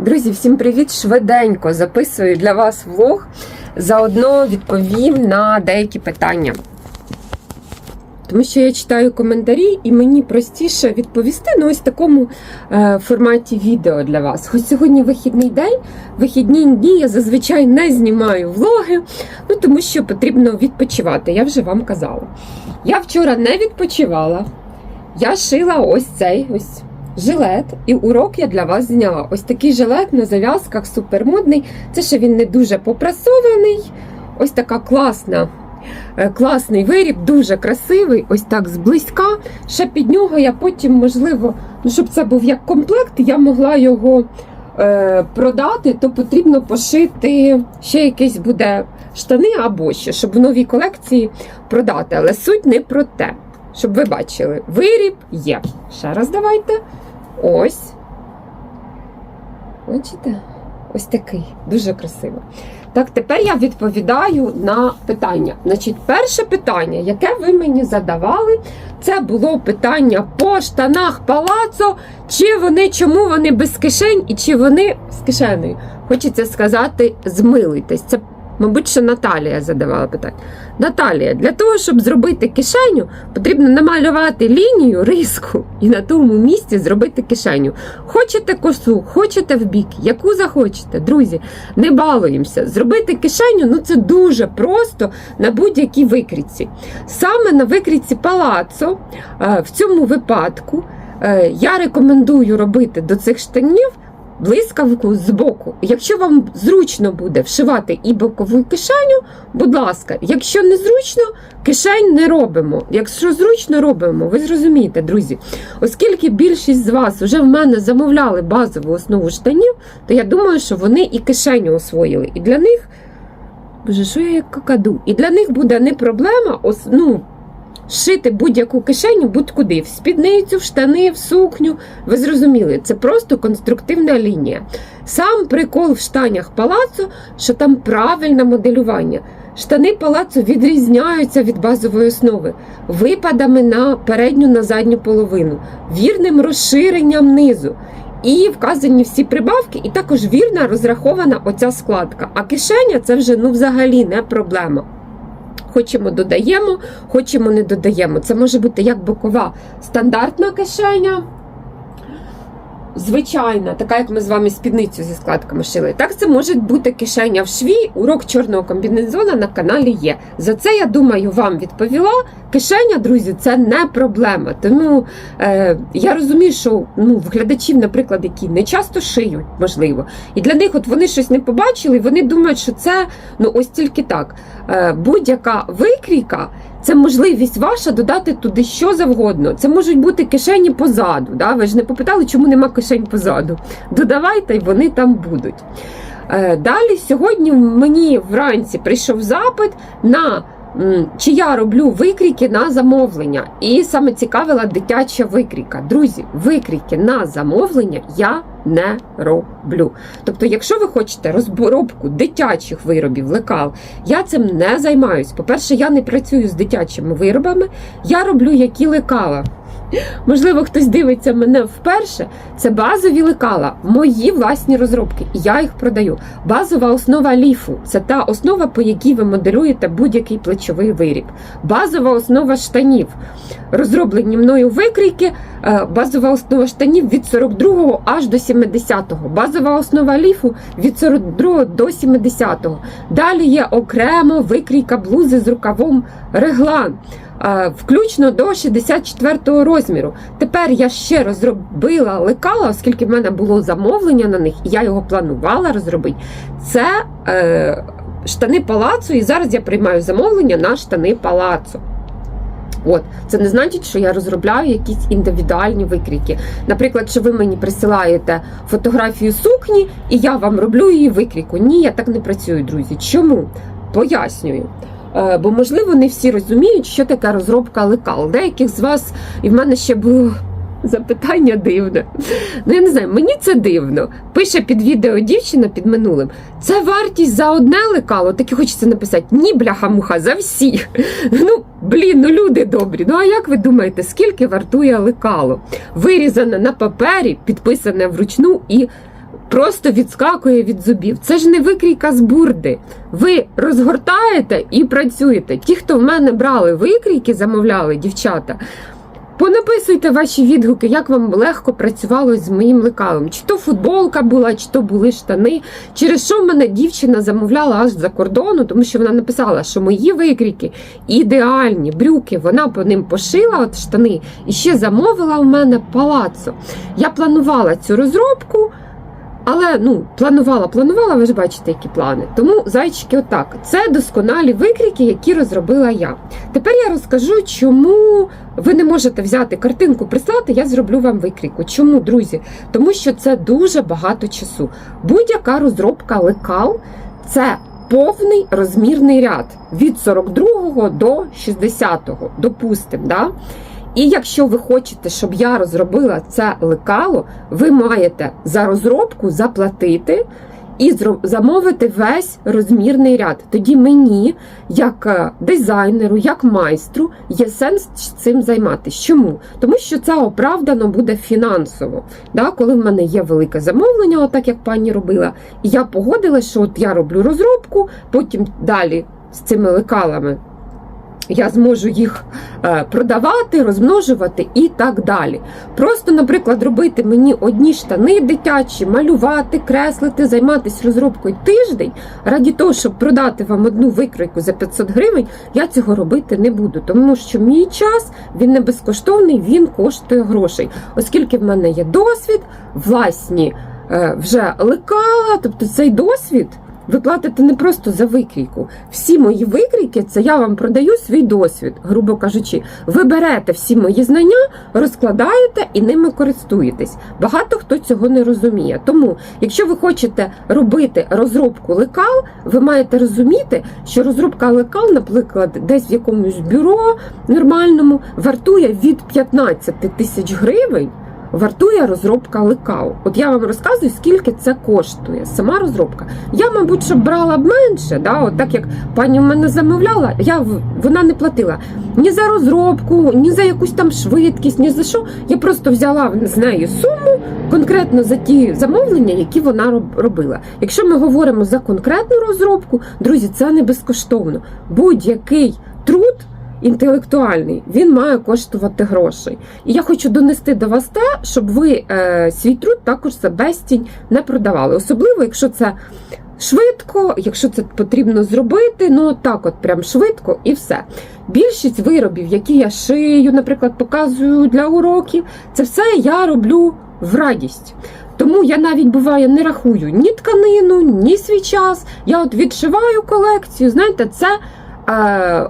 Друзі, всім привіт! Швиденько записую для вас влог. Заодно відповім на деякі питання. Тому що я читаю коментарі, і мені простіше відповісти на ось такому е, форматі відео для вас. Хоч сьогодні вихідний день, вихідні дні я зазвичай не знімаю влоги, ну тому що потрібно відпочивати. Я вже вам казала. Я вчора не відпочивала. Я шила ось цей ось жилет, і урок я для вас зняла. Ось такий жилет на зав'язках супермодний. Це ще він не дуже попрасований. Ось така класна. е, Класний виріб, дуже красивий, ось так зблизька. Ще під нього я потім, можливо, ну, щоб це був як комплект, я могла його е, продати, то потрібно пошити ще якесь буде штани або що, щоб в новій колекції продати. Але суть не про те, щоб ви бачили, виріб є. Ще раз давайте. Ось. Бачите? Ось такий, дуже красиво. Так, тепер я відповідаю на питання. Значить, перше питання, яке ви мені задавали, це було питання по штанах палацо, чи вони, чому вони без кишень і чи вони з кишенею. Хочеться сказати, змилуйтесь. Це, мабуть, що Наталія задавала питання. Наталія, для того, щоб зробити кишеню, потрібно намалювати лінію, риску і на тому місці зробити кишеню. Хочете косу, хочете в бік, яку захочете, друзі, не балуємося. Зробити кишеню ну це дуже просто на будь-якій викрійці. Саме на викрійці палацо е, в цьому випадку е, я рекомендую робити до цих штанів. Блискавку з боку. Якщо вам зручно буде вшивати і бокову кишеню, будь ласка, якщо не зручно, кишень не робимо. Якщо зручно робимо, ви зрозумієте, друзі. Оскільки більшість з вас вже в мене замовляли базову основу штанів, то я думаю, що вони і кишеню освоїли. І для них, боже, що я як какаду? І для них буде не проблема ос- ну, шити будь-яку кишеню будь-куди, в спідницю, в штани, в сукню. Ви зрозуміли, це просто конструктивна лінія. Сам прикол в штанях палацу, що там правильне моделювання. Штани палацу відрізняються від базової основи випадами на передню на задню половину, вірним розширенням низу. І вказані всі прибавки, і також вірна розрахована оця складка. А кишеня це вже ну взагалі не проблема. Хочемо додаємо, хочемо не додаємо. Це може бути як бокова стандартна кишеня. Звичайна, така, як ми з вами спідницю зі складками шили. Так, це може бути кишеня в шві. Урок чорного комбінезона на каналі є. За це, я думаю, вам відповіла. Кишеня, друзі, це не проблема. Тому е, я розумію, що ну, в глядачів, наприклад, які не часто шиють, можливо, і для них от вони щось не побачили, вони думають, що це ну ось тільки так. Е, будь-яка викрійка. Це можливість ваша додати туди що завгодно. Це можуть бути кишені позаду. Да? Ви ж не попитали, чому нема кишень позаду. Додавайте, і вони там будуть. Е, Далі сьогодні мені вранці прийшов запит на чи я роблю викріки на замовлення. І саме цікавила дитяча викріка. Друзі, викріки на замовлення я не роблю. Тобто, якщо ви хочете розробку дитячих виробів, лекал, я цим не займаюсь. По-перше, я не працюю з дитячими виробами, я роблю які лекала. Можливо, хтось дивиться мене вперше. Це базові лекала, мої власні розробки, я їх продаю. Базова основа ліфу це та основа, по якій ви моделюєте будь-який плечовий виріб. Базова основа штанів. Розроблені мною викрійки, е, базова основа штанів від 42 аж до 70-го. Базова основа ліфу від 42 до 70-го. Далі є окремо викрійка блузи з рукавом реглан. е, Включно до 64-го розміру. Тепер я ще розробила лекала, оскільки в мене було замовлення на них, і я його планувала розробити. Це е, штани палацу, і зараз я приймаю замовлення на штани палацу. От, це не значить, що я розробляю якісь індивідуальні викрійки. Наприклад, що ви мені присилаєте фотографію сукні, і я вам роблю її викрійку. Ні, я так не працюю, друзі. Чому? Пояснюю. Е, Бо, можливо, не всі розуміють, що таке розробка лекал. Деяких з вас, і в мене ще було запитання дивне. Ну, я не знаю, мені це дивно. Пише під відео дівчина під минулим. Це вартість за одне лекало, так і хочеться написати: ні, бляха-муха, за всі. Ну, блін, ну люди добрі. Ну а як ви думаєте, скільки вартує лекало? Вирізане на папері, підписане вручну і просто відскакує від зубів. Це ж не викрійка з бурди. Ви розгортаєте і працюєте. Ті, хто в мене брали викрійки, замовляли дівчата. Понаписуйте ваші відгуки, як вам легко працювало з моїм лекалом. Чи то футболка була, чи то були штани. Через що в мене дівчина замовляла аж за кордону, тому що вона написала, що мої викрійки ідеальні брюки. Вона по ним пошила от штани і ще замовила у мене палацо. Я планувала цю розробку. Але ну, планувала, планувала, ви ж бачите, які плани. Тому, зайчики, отак. Це досконалі викрійки, які розробила я. Тепер я розкажу, чому ви не можете взяти картинку, прислати, я зроблю вам викрійку. Чому, друзі? Тому що це дуже багато часу. Будь-яка розробка лекал це повний розмірний ряд від 42 до 60, допустимо. Да? І якщо ви хочете, щоб я розробила це лекало, ви маєте за розробку заплатити і замовити весь розмірний ряд. Тоді мені, як е, дизайнеру, як майстру, є сенс цим займатися. Чому? Тому що це оправдано буде фінансово. Да? Коли в мене є велике замовлення, отак як пані робила, і я погодилася, що от я роблю розробку, потім далі з цими лекалами я зможу їх е, продавати, розмножувати і так далі. Просто, наприклад, робити мені одні штани дитячі, малювати, креслити, займатися розробкою тиждень, раді того, щоб продати вам одну викройку за 500 гривень, я цього робити не буду, тому що мій час він не безкоштовний, він коштує грошей, оскільки в мене є досвід, власні е, вже лекала, тобто цей досвід. Ви платите не просто за викрійку. Всі мої викрійки це я вам продаю свій досвід, грубо кажучи. Ви берете всі мої знання, розкладаєте і ними користуєтесь. Багато хто цього не розуміє. Тому, якщо ви хочете робити розробку лекал, ви маєте розуміти, що розробка лекал, наприклад, десь в якомусь бюро нормальному вартує від 15 тисяч гривень вартує розробка лекал. От я вам розказую, скільки це коштує. Сама розробка. Я, мабуть, щоб брала б менше, да? от так як пані в мене замовляла, я вона не платила ні за розробку, ні за якусь там швидкість, ні за що. Я просто взяла з неї суму конкретно за ті замовлення, які вона робила. Якщо ми говоримо за конкретну розробку, друзі, це не безкоштовно. Будь-який труд інтелектуальний, він має коштувати грошей. І я хочу донести до вас те, щоб ви е, свій труд також за безцінь не продавали. Особливо, якщо це швидко, якщо це потрібно зробити, ну так, от прям швидко і все. Більшість виробів, які я шию, наприклад, показую для уроків, це все я роблю в радість. Тому я навіть буває не рахую ні тканину, ні свій час. Я от відшиваю колекцію. Знаєте, це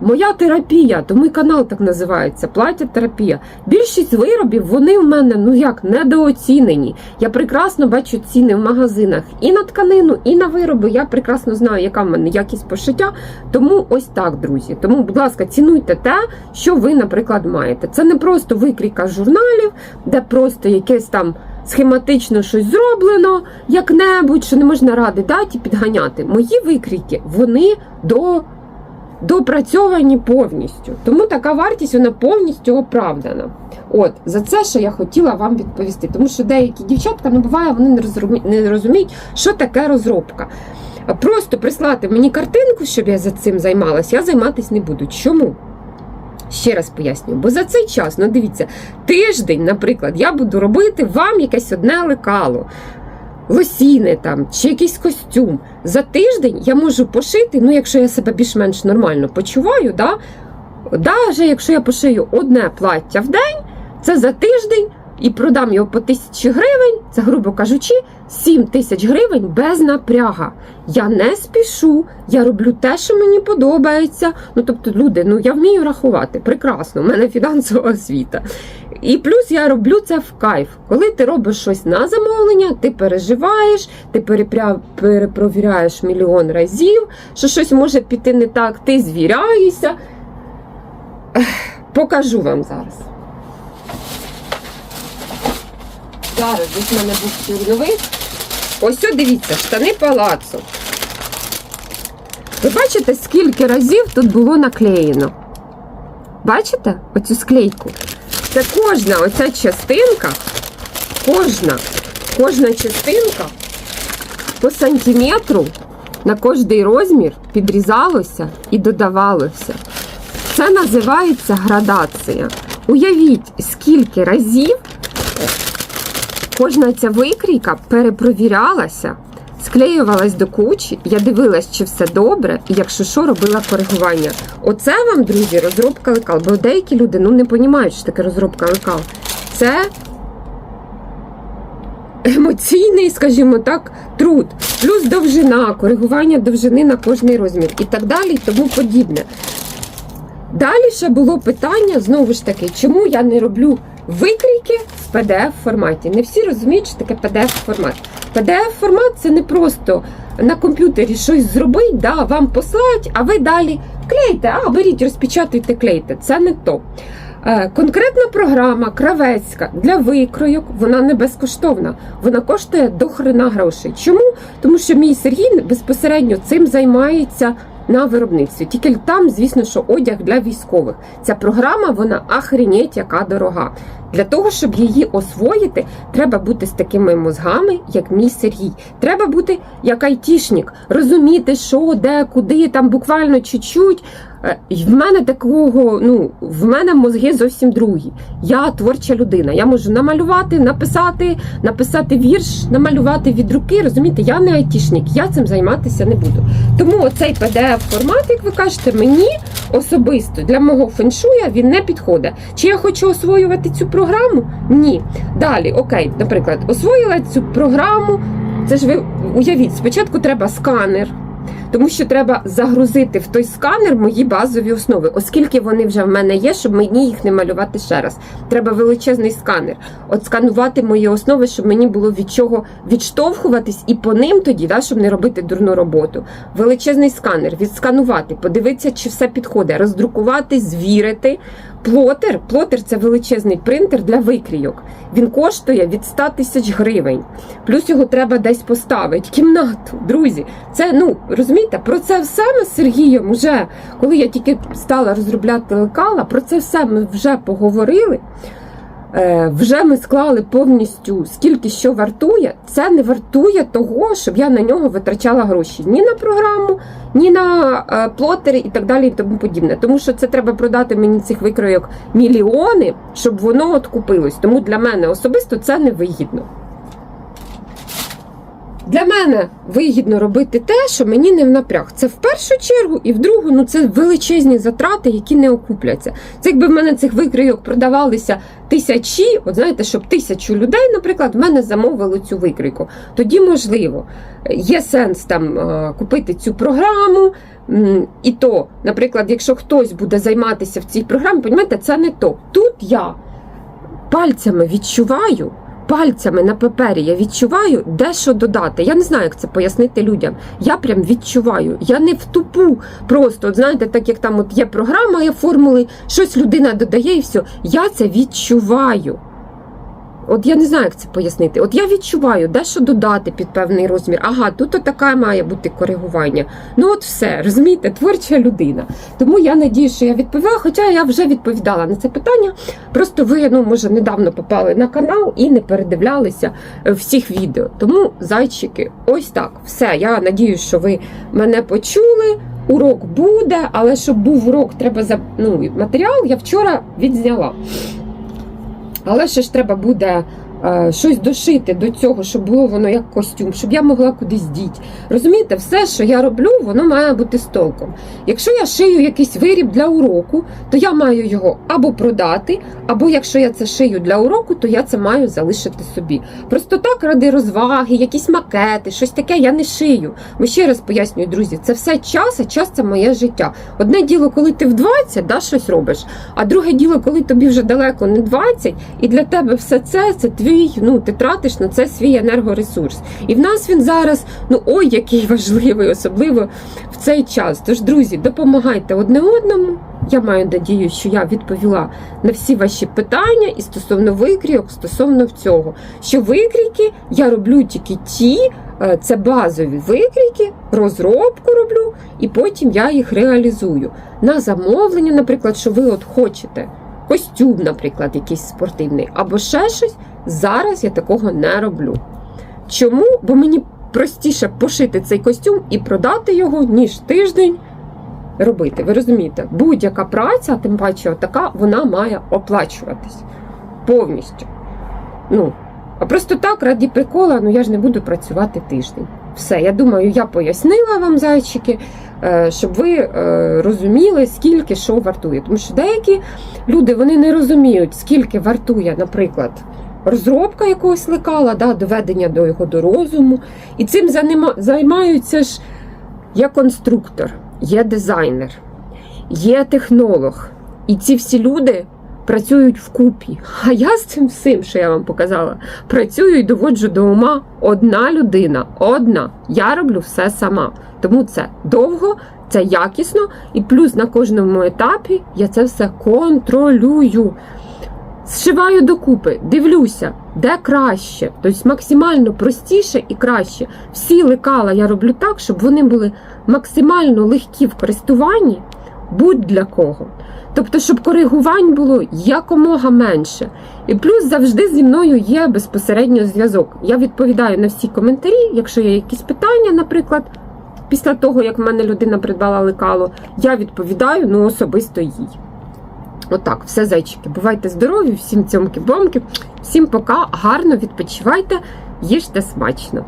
моя терапія, то мій канал так називається плаття терапія. Більшість виробів вони в мене ну як недооцінені. Я прекрасно бачу ціни в магазинах і на тканину, і на вироби. Я прекрасно знаю, яка в мене якість пошиття. Тому ось так, друзі. Тому, будь ласка, цінуйте те, що ви, наприклад, маєте. Це не просто викрійка з журналів, де просто якесь там. Схематично щось зроблено як-небудь, що не можна ради даті підганяти. Мої викрійки вони до допрацьовані повністю. Тому така вартість вона повністю оправдана. От за це, що я хотіла вам відповісти. Тому що деякі дівчатка, ну буває, вони не розуміють, не розуміють, що таке розробка. Просто прислати мені картинку, щоб я за цим займалась, я займатися не буду. Чому? Ще раз пояснюю, бо за цей час, ну дивіться, тиждень, наприклад, я буду робити вам якесь одне лекало, лосіни там, чи якийсь костюм. За тиждень я можу пошити, ну якщо я себе більш-менш нормально почуваю, да, навіть якщо я пошию одне плаття в день, це за тиждень і продам його по тисячі гривень, це, грубо кажучи, 7 тисяч гривень без напряга. Я не спішу, я роблю те, що мені подобається. Ну, тобто, люди, ну я вмію рахувати. Прекрасно, у мене фінансова освіта. І плюс я роблю це в кайф. Коли ти робиш щось на замовлення, ти переживаєш, ти перепря... перепровіряєш мільйон разів, що щось може піти не так, ти звіряєшся. Покажу вам зараз. Зараз десь в мене був чорновик. Ось о, дивіться, штани палацу. Ви бачите, скільки разів тут було наклеєно? Бачите оцю склейку? Це кожна оця частинка, кожна, кожна частинка по сантиметру на кожний розмір підрізалося і додавалося. Це називається градація. Уявіть, скільки разів кожна ця викрійка перепровірялася, склеювалась до кучі, я дивилась, чи все добре, і якщо що, робила коригування. Оце вам, друзі, розробка лекал. Бо деякі люди ну, не розуміють, що таке розробка лекал. Це емоційний, скажімо так, труд, плюс довжина, коригування довжини на кожний розмір і так далі, і тому подібне. Далі ще було питання, знову ж таки, чому я не роблю викрійки в PDF форматі. Не всі розуміють, що таке PDF формат. PDF формат це не просто на комп'ютері щось зробити, да, вам послать, а ви далі клейте, а беріть, розпечатуйте, клейте. Це не то. Е, Конкретна програма кравецька для викройок, вона не безкоштовна. Вона коштує до хрена грошей. Чому? Тому що мій Сергій безпосередньо цим займається на виробництві. Тільки там, звісно, що одяг для військових. Ця програма, вона ахренеть, яка дорога. Для того, щоб її освоїти, треба бути з такими мозгами, як мій Сергій. Треба бути як айтішник, розуміти, що, де, куди, там буквально чуть-чуть. Е, В мене такого, ну, в мене мозги зовсім другі. Я творча людина. Я можу намалювати, написати, написати вірш, намалювати від руки. Розумієте, я не айтішник, я цим займатися не буду. Тому оцей pdf формат, як ви кажете, мені особисто для мого феншуя він не підходить. Чи я хочу освоювати цю програму? Ні. Далі, окей, наприклад, освоїла цю програму. Це ж ви уявіть, спочатку треба сканер. Тому що треба загрузити в той сканер мої базові основи, оскільки вони вже в мене є, щоб мені їх не малювати ще раз. Треба величезний сканер. От сканувати мої основи, щоб мені було від чого відштовхуватись, і по ним тоді, да, щоб не робити дурну роботу. Величезний сканер, відсканувати, подивитися, чи все підходить, роздрукувати, звірити. Плотер, плотер це величезний принтер для викрійок. Він коштує від 100 тисяч гривень. Плюс його треба десь поставити. Кімнату, друзі. Це ну розумієте, про це все ми з Сергієм вже, коли я тільки стала розробляти лекала, про це все ми вже поговорили. Е, вже ми склали повністю скільки що вартує. Це не вартує того, щоб я на нього витрачала гроші ні на програму, ні на е, плотери і так далі, і тому подібне. Тому що це треба продати мені цих викройок мільйони, щоб воно от купилось. Тому для мене особисто це не вигідно. Для мене вигідно робити те, що мені не в напряг. Це в першу чергу, і в другу ну це величезні затрати, які не окупляться. Це якби в мене цих викрийок продавалися тисячі, от знаєте, щоб тисячу людей, наприклад, в мене замовили цю викрийку. Тоді можливо є сенс там е, купити цю програму. І то, наприклад, якщо хтось буде займатися в цій програмі, розумієте, це не то. Тут я пальцями відчуваю пальцями на папері я відчуваю, де що додати. Я не знаю, як це пояснити людям. Я прям відчуваю. Я не в тупу просто, от знаєте, так як там от є програма, є формули, щось людина додає і все. Я це відчуваю. От я не знаю, як це пояснити. От я відчуваю, де що додати під певний розмір. Ага, тут така має бути коригування. Ну от все, розумієте, творча людина. Тому я надію, що я відповіла, хоча я вже відповідала на це питання. Просто ви, ну, може, недавно попали на канал і не передивлялися е, всіх відео. Тому, зайчики, ось так. Все. Я надію, що ви мене почули. Урок буде, але щоб був урок, треба за ну, матеріал. Я вчора відзняла. Але ще ж треба буде щось дошити до цього, щоб було воно як костюм, щоб я могла кудись діти. Розумієте, все, що я роблю, воно має бути з толком. Якщо я шию якийсь виріб для уроку, то я маю його або продати, або якщо я це шию для уроку, то я це маю залишити собі. Просто так, ради розваги, якісь макети, щось таке я не шию. Ми ще раз пояснюю, друзі, це все час, а час це моє життя. Одне діло, коли ти в 20, да, щось робиш, а друге діло, коли тобі вже далеко не 20, і для тебе все це це твій, ну ти тратиш на це свій енергоресурс. І в нас він зараз, ну ой, який важливий, особливо в цей час. Тож, друзі, допомагайте одне одному. Я маю надію, що я відповіла на всі ваші питання і стосовно викрійок, стосовно цього, що викрійки я роблю тільки ті, е, це базові викрійки, розробку роблю, і потім я їх реалізую на замовлення, наприклад, що ви от хочете. Костюм, наприклад, якийсь спортивний, або ще щось. Зараз я такого не роблю. Чому? Бо мені простіше пошити цей костюм і продати його, ніж тиждень робити. Ви розумієте, будь-яка праця, тим паче, така, вона має оплачуватись повністю. Ну, а просто так, раді прикола, ну я ж не буду працювати тиждень. Все, я думаю, я пояснила вам, зайчики, е, щоб ви е, розуміли, скільки що вартує. Тому що деякі люди вони не розуміють, скільки вартує, наприклад, розробка якогось лекала, да, доведення до його до розуму. І цим займаються ж є конструктор, є дизайнер, є технолог. І ці всі люди працюють вкупі. А я з цим всім, що я вам показала, працюю і доводжу до ума одна людина. Одна. Я роблю все сама. Тому це довго, це якісно, і плюс на кожному етапі я це все контролюю. Зшиваю докупи, дивлюся, де краще, тобто максимально простіше і краще. Всі лекала я роблю так, щоб вони були максимально легкі в користуванні будь-для кого. Тобто, щоб коригувань було якомога менше. І плюс завжди зі мною є безпосередньо зв'язок. Я відповідаю на всі коментарі, якщо є якісь питання, наприклад, після того, як в мене людина придбала лекало, я відповідаю ну, особисто їй. Отак, все зайчики. Бувайте здорові, всім цьомки-бомки, всім пока, гарно відпочивайте, їжте смачно.